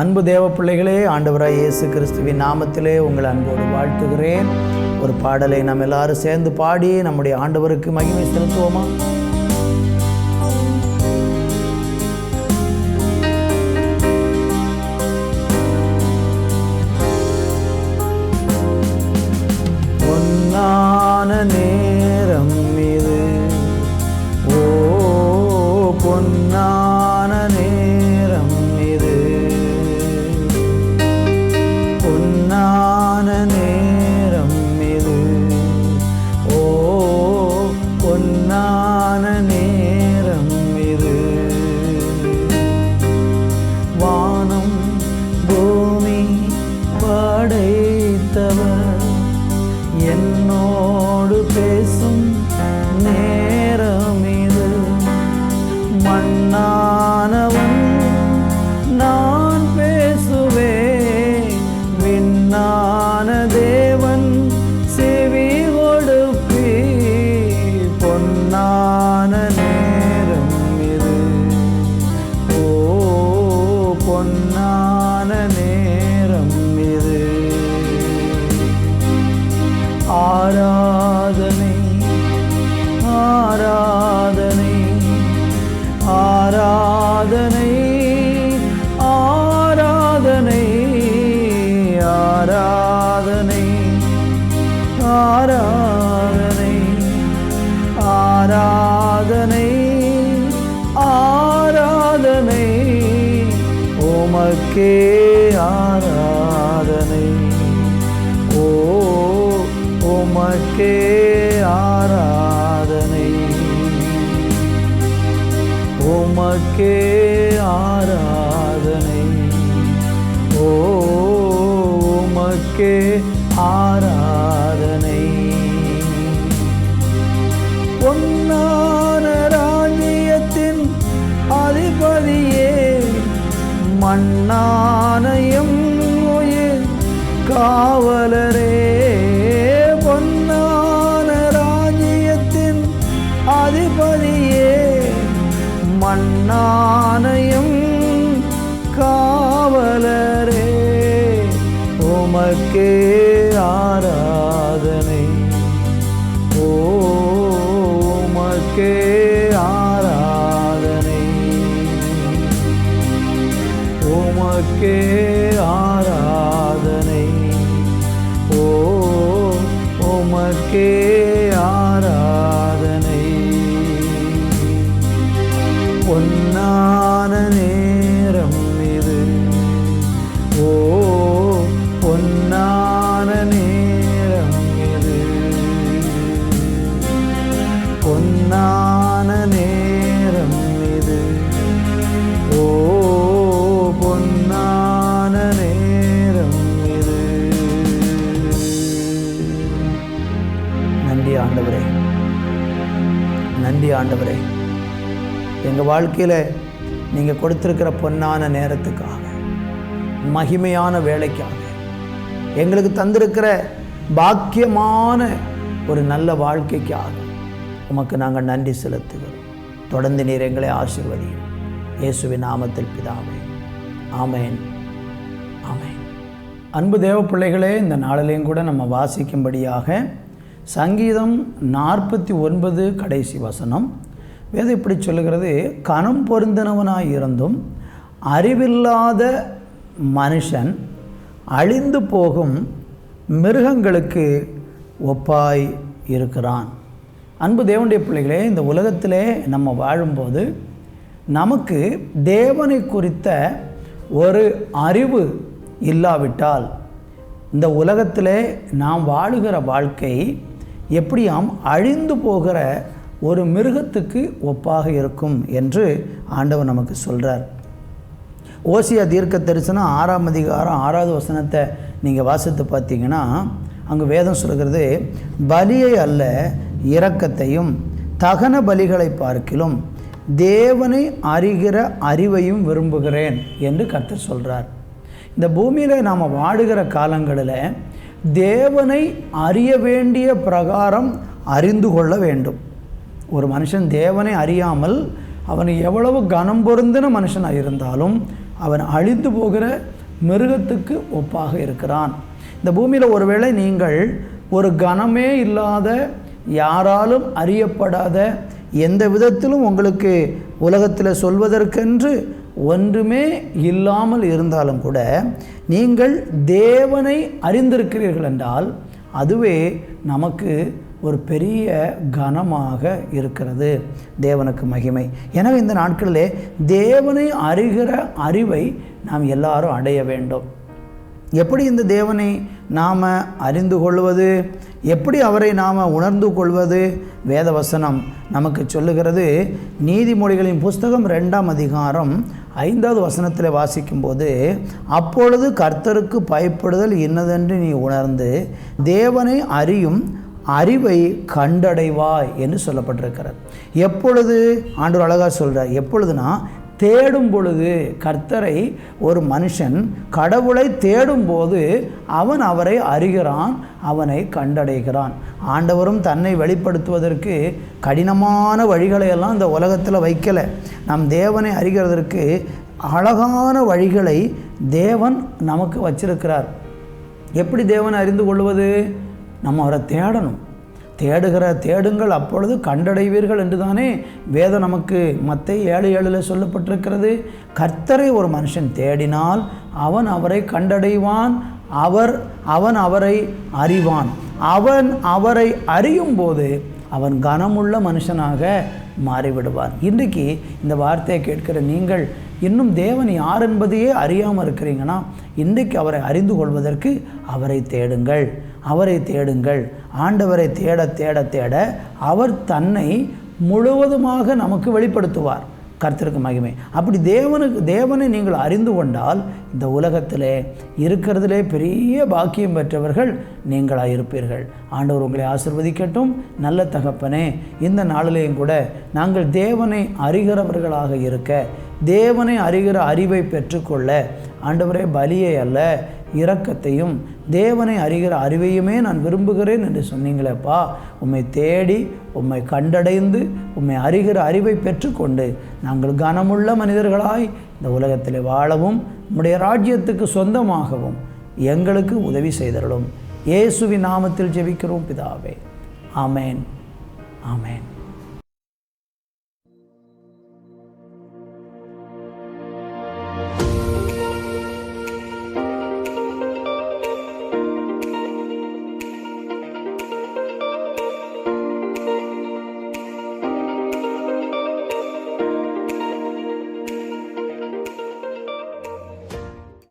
அன்பு தேவ பிள்ளைகளே ஆண்டவராய் இயேசு கிறிஸ்துவின் நாமத்திலே உங்களை அன்போடு வாழ்த்துகிறேன். ஒரு பாடலை நாம் எல்லாரும் சேர்ந்து பாடி நம்முடைய ஆண்டவருக்கு மகிமை செலுத்துவோமா? ஆராதனை ஆராதனை ஆராதனை ஆராதனை ஆராதனை ஆராதனை ஆராதனை ஆராதனை. உமக்கே உமக்கே ஆராதனை. உமக்கே ஆராதனை. ஓ உமக்கே உமக்கே ஆராதனை. உமக்கே ஆராதனை. ஓ உமக்கே ஆராதனை. பொன்னானனே நன்றி ஆண்டவரே. எங்கள் வாழ்க்கையில் நீங்கள் கொடுத்துருக்கிற பொன்னான நேரத்துக்காக மகிமையான வேலைக்காக எங்களுக்கு தந்திருக்கிற பாக்கியமான ஒரு நல்ல வாழ்க்கைக்காக உமக்கு நாங்கள் நன்றி செலுத்துகிறோம். தொடர்ந்து நீர் எங்களை ஆசிர்வதியும் இயேசுவின் நாமத்தில் பிதாவே. ஆமேன். ஆமேன். அன்பு தேவ பிள்ளைகளே இந்த நாளிலையும் கூட நம்ம வாசிக்கும்படியாக சங்கீதம் நாற்பத்தி ஒன்பது கடைசி வசனம். வேதம் இப்படி சொல்லுகிறது கணம் பொருந்தினவனாக இருந்தும் அறிவில்லாத மனுஷன் அழிந்து போகும் மிருகங்களுக்கு ஒப்பாய் இருக்கிறான். அன்பு தேவனுடைய பிள்ளைகளே இந்த உலகத்திலே நம்ம வாழும்போது நமக்கு தேவனை குறித்த ஒரு அறிவு இல்லாவிட்டால் இந்த உலகத்திலே நாம் வாழுகிற வாழ்க்கை எப்படியாம் அழிந்து போகிற ஒரு மிருகத்துக்கு ஒப்பாக இருக்கும் என்று ஆண்டவர் நமக்கு சொல்கிறார் ஓசியா தீர்க்க தரிசனம் ஆறாம் அதிகாரம் ஆறாவது வசனத்தை நீங்கள் வாசித்து பார்த்தீங்கன்னா அங்கே வேதம் சொல்கிறது பலியை அல்ல இரக்கத்தையும் தகன பலிகளை பார்க்கிலும் தேவனை அறிகிற அறிவையும் விரும்புகிறேன் என்று கர்த்தர் சொல்கிறார் இந்த பூமியில் நாம் வாடுகிற காலங்களில் தேவனை அறிய வேண்டிய பிரகாரம் அறிந்து கொள்ள வேண்டும். ஒரு மனுஷன் தேவனை அறியாமல் அவன் எவ்வளவு கனம் பொருந்தின மனுஷனாக இருந்தாலும் அவன் அழிந்து போகிற மிருகத்துக்கு ஒப்பாக இருக்கிறான். இந்த பூமியில் ஒருவேளை நீங்கள் ஒரு கனமே இல்லாத யாராலும் அறியப்படாத எந்த விதத்திலும் உங்களுக்கு உலகத்தில் சொல்வதற்கென்று ஒன்றுமே இல்லாமல் இருந்தாலும் கூட நீங்கள் தேவனை அறிந்திருக்கிறீர்கள் என்றால் அதுவே நமக்கு ஒரு பெரிய கனமாக இருக்கிறது. தேவனுக்கு மகிமை. எனவே இந்த நாட்களிலே தேவனை அறிகிற அறிவை நாம் எல்லாரும் அடைய வேண்டும். எப்படி இந்த தேவனை நாம் அறிந்து கொள்வது? எப்படி அவரை நாம் உணர்ந்து கொள்வது? வேதவசனம் நமக்கு சொல்லுகிறது. நீதிமொழிகளின் புஸ்தகம் ரெண்டாம் அதிகாரம் ஐந்தாவது வசனத்தில் வாசிக்கும்போது அப்பொழுது கர்த்தருக்கு பயப்படுதல் இன்னதென்று நீ உணர்ந்து தேவனை அறியும் அறிவை கண்டடைவாய் என்று சொல்லப்பட்டிருக்கிறார் எப்பொழுது? ஆண்டு அழகாக சொல்கிறார் எப்பொழுதுனா தேடும் பொழுது கர்த்தரை ஒரு மனுஷன் கடவுளை தேடும்போது அவன் அவரை அறிகிறான் அவனை கண்டடைகிறான். ஆண்டவரும் தன்னை வெளிப்படுத்துவதற்கு கடினமான வழிகளை எல்லாம் இந்த உலகத்தில் வைக்கலை. நம் தேவனை அறிகிறதற்கு அழகான வழிகளை தேவன் நமக்கு வச்சிருக்கிறார். எப்படி தேவனை அறிந்து கொள்வது? நம்ம அவரை தேடணும். தேடுகிற தேடுங்கள் அப்பொழுது கண்டடைவீர்கள் என்று தானே வேதம் நமக்கு மற்ற ஏழு ஏழில் சொல்லப்பட்டிருக்கிறது. கர்த்தரை ஒரு மனுஷன் தேடினால் அவன் அவரை கண்டடைவான் அவர் அவன் அவரை அறிவான். அவன் அவரை அறியும் போது அவன் கனமுள்ள மனுஷனாக மாறிவிடுவான் இன்றைக்கு இந்த வார்த்தையை கேட்கிற நீங்கள் இன்னும் தேவன் யார் என்பதையே அறியாமல் இருக்கிறீங்கன்னா இன்றைக்கு அவரை அறிந்து கொள்வதற்கு அவரை தேடுங்கள். அவரை தேடுங்கள். ஆண்டவரை தேட தேட தேட அவர் தன்னை முழுவதுமாக நமக்கு வெளிப்படுத்துவார். கர்த்தருக்கு மகிமை. அப்படி தேவனுக்கு தேவனை நீங்கள் அறிந்து கொண்டால் இந்த உலகத்திலே இருக்கிறதிலே பெரிய பாக்கியம் பெற்றவர்கள் நீங்களாக இருப்பீர்கள். ஆண்டவர் உங்களை ஆசிர்வதிக்கட்டும். நல்ல தகப்பனே இந்த நாளிலேயும் கூட நாங்கள் தேவனை அறிகிறவர்களாக இருக்க தேவனை அறிகிற அறிவை பெற்றுக்கொள்ள ஆண்டவரே பலியை அல்ல இரக்கத்தையும் தேவனை அறிகிற அறிவையுமே நான் விரும்புகிறேன் என்று சொன்னீங்களேப்பா. உம்மை தேடி உம்மை கண்டடைந்து உம்மை அறிகிற அறிவை பெற்றுக்கொண்டு நாங்கள் கனமுள்ள மனிதர்களாய் இந்த உலகத்தில் வாழவும் நம்முடைய ராஜ்யத்துக்கு சொந்தமாகவும் எங்களுக்கு உதவி செய்தருளும். இயேசுவின் நாமத்தில் ஜெபிக்கிறோம் பிதாவே. ஆமேன். ஆமேன்.